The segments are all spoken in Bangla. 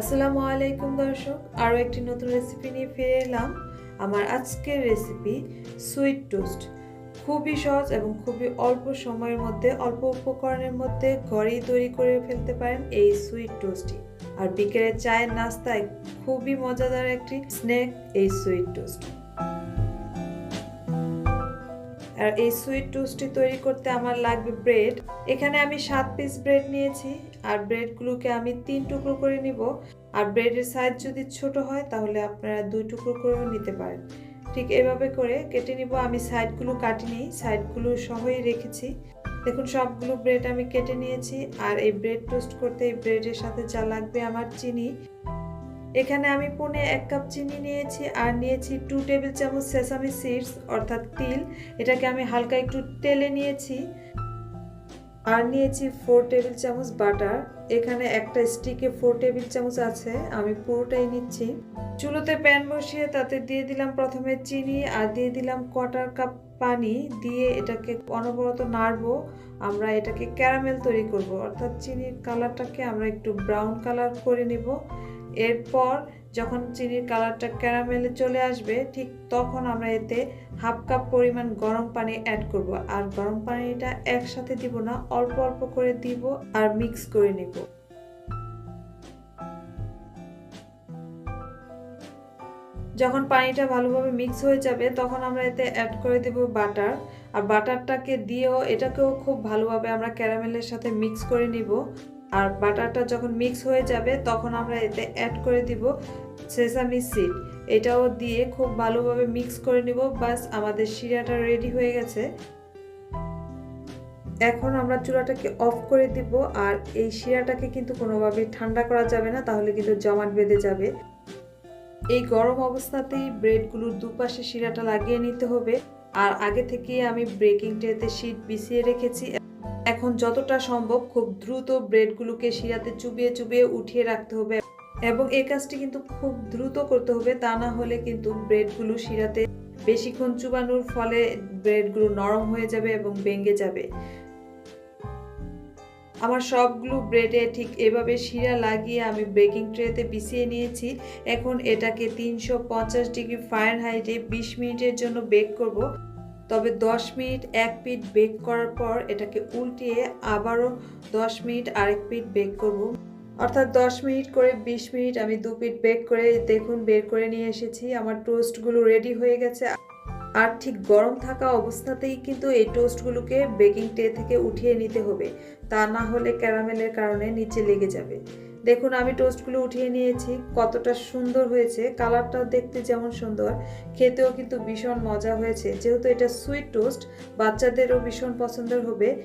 আসসালামু আলাইকুম দর্শক, আরও একটি নতুন রেসিপি নিয়ে ফিরে এলাম। আমার আজকের রেসিপি সুইট টোস্ট খুবই সহজ এবং খুবই অল্প সময়ের মধ্যে, অল্প উপকরণের মধ্যে ঘরেই তৈরি করে ফেলতে পারেন এই সুইট টোস্টটি আর বিকেলের চায়ের নাস্তায় খুবই মজাদার একটি স্ন্যাক এই সুইট টোস্ট আর এই সুইট টোস্টটি তৈরি করতে আমার লাগবে ব্রেড এখানে আমি সাত পিস ব্রেড নিয়েছি। আর ব্রেডগুলোকে আমি তিন টুকরো করে নিব। আর ব্রেডের সাইজ যদি ছোট হয়, তাহলে আপনারা দুই টুকরো করেও নিতে পারেন। ঠিক এভাবে করে কেটে নিব। আমি সাইডগুলো কাটিনি, সাইডগুলো সহই রেখেছি। দেখুন, সবগুলো ব্রেড আমি কেটে নিয়েছি। আর এই ব্রেড টোস্ট করতে এই ব্রেডের সাথে যা লাগবে আমার চিনি। এখানে আমি পনে এক কাপ চিনি নিয়েছি আর নিয়েছি টু টেবিল চামচ সেসামি সিডস, অর্থাৎ তিল। এটাকে আমি হালকা একটু তেলে নিয়েছি। আর নিয়েছি ফোর টেবিল চামচ বাটার এখানে একটা স্টিকে ফোর টেবিল চামচ আছে, আমি পুরোটাই নিচ্ছি। চুলোতে প্যান বসিয়ে তাতে দিয়ে দিলাম প্রথমে চিনি আর দিয়ে দিলাম কোয়ার্টার কাপ পানি। দিয়ে এটাকে অনবরত নাড়বো। আমরা এটাকে ক্যারামেল তৈরি করব। অর্থাৎ চিনির কালারটাকে আমরা একটু ব্রাউন কালার করে নেব। এরপর যখন চিনির কালারটা ক্যারামেলে চলে আসবে, ঠিক তখন আমরা এতে হাফ কাপ পরিমাণ গরম পানি অ্যাড করব। আর গরম পানিটা একসাথে দিব না, অল্প অল্প করে দিব আর মিক্স করে নিব। যখন পানিটা ভালোভাবে মিক্স হয়ে যাবে, তখন আমরা এতে অ্যাড করে দেব বাটার আর বাটারটাকে দিয়েও এটাকেও খুব ভালোভাবে আমরা ক্যারামেলের সাথে মিক্স করে নিব। আর বাটারটা যখন মিক্স হয়ে যাবে, তখন আমরা এতে অ্যাড করে দিব সেসামি সিড এটাও দিয়ে খুব ভালোভাবে মিক্স করে নিব। বাস আমাদের শিরাটা রেডি হয়ে গেছে। এখন আমরা চুলাটাকে অফ করে দিব। আর এই শিরাটাকে কিন্তু কোনোভাবে ঠান্ডা করা যাবে না, তাহলে কিন্তু জমাট বেঁধে যাবে। এই গরম অবস্থাতেই ব্রেডগুলোর দুপাশে শিরাটা লাগিয়ে নিতে হবে। আর আগে থেকেই আমি ব্রেকিং ট্রেতে শীট বিছিয়ে রেখেছি। এখন যতটা সম্ভব খুব দ্রুত ব্রেডগুলোকে শিরাতে চুবিয়ে চুবিয়ে উঠিয়ে রাখতে হবে। এবং এই কাজটি কিন্তু খুব দ্রুত করতে হবে, তা না হলে কিন্তু ব্রেডগুলো শিরাতে বেশিক্ষণ চুবানোর ফলে ব্রেডগুলো নরম হয়ে যাবে এবং ভেঙে যাবে। আমার সবগুলো ব্রেডে ঠিক এভাবে শিরা লাগিয়ে আমি বেকিং ট্রেতে বিছিয়ে নিয়েছি। এখন এটাকে তিনশো পঞ্চাশ ডিগ্রি ফায়ার হাইটে বিশ মিনিটের জন্য বেক করব। তবে 10 মিনিট এক পিট বেক করার পর এটাকে উল্টিয়ে আবারও 10 মিনিট আরেক পিট বেক করব। অর্থাৎ 10 মিনিট করে 20 মিনিট আমি দু পিট বেক করে দেখুন বের করে নিয়ে এসেছি। আমার টোস্টগুলো রেডি হয়ে গেছে। আর ঠিক গরম থাকা অবস্থাতেই কিন্তু এই টোস্টগুলোকে বেকিং ট্রে থেকে উঠিয়ে নিতে হবে। তা না হলে ক্যারামেলের কারণে নিচে লেগে যাবে। দেখুন, আমি টোস্টগুলো উঠিয়ে নিয়েছি। কতটা সুন্দর হয়েছে। কালারটাও দেখতে যেমন সুন্দর। খেতেও কিন্তু ভীষণ মজা হয়েছে। যেহেতু এটা সুইট টোস্ট বাচ্চাদেরও ভীষণ পছন্দের হবে।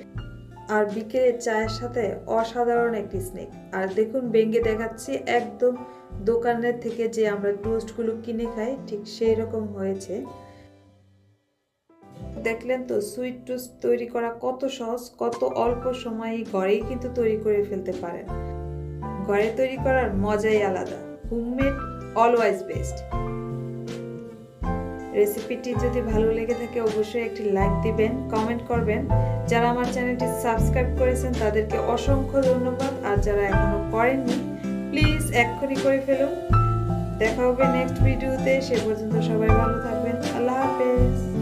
আর বিকেলে চায়ের সাথে অসাধারণ একটি স্নেক আর দেখুন বেঙ্গে দেখাচ্ছি, একদম দোকানের থেকে যে আমরা টোস্টগুলো কিনে খাই, ঠিক সেই রকম হয়েছে। দেখলেন তো সুইট টোস্ট তৈরি করা কত সহজ, কত অল্প সময়ে ঘরেই কিন্তু তৈরি করে ফেলতে পারেন। ঘরে তৈরি করার মজাই আলাদা। হোমমেড অলওয়াইজ বেস্ট রেসিপিটি যদি ভালো লেগে থাকে, অবশ্যই একটি লাইক দিবেন কমেন্ট করবেন। যারা আমার চ্যানেলটি সাবস্ক্রাইব করেছেন, তাদেরকে অসংখ্য ধন্যবাদ। আর যারা এখনও করেননি প্লিজ এক্ষুনি করে ফেলুন। দেখা হবে নেক্সট ভিডিওতে সে পর্যন্ত সবাই ভালো থাকবেন। আল্লাহ হাফেজ।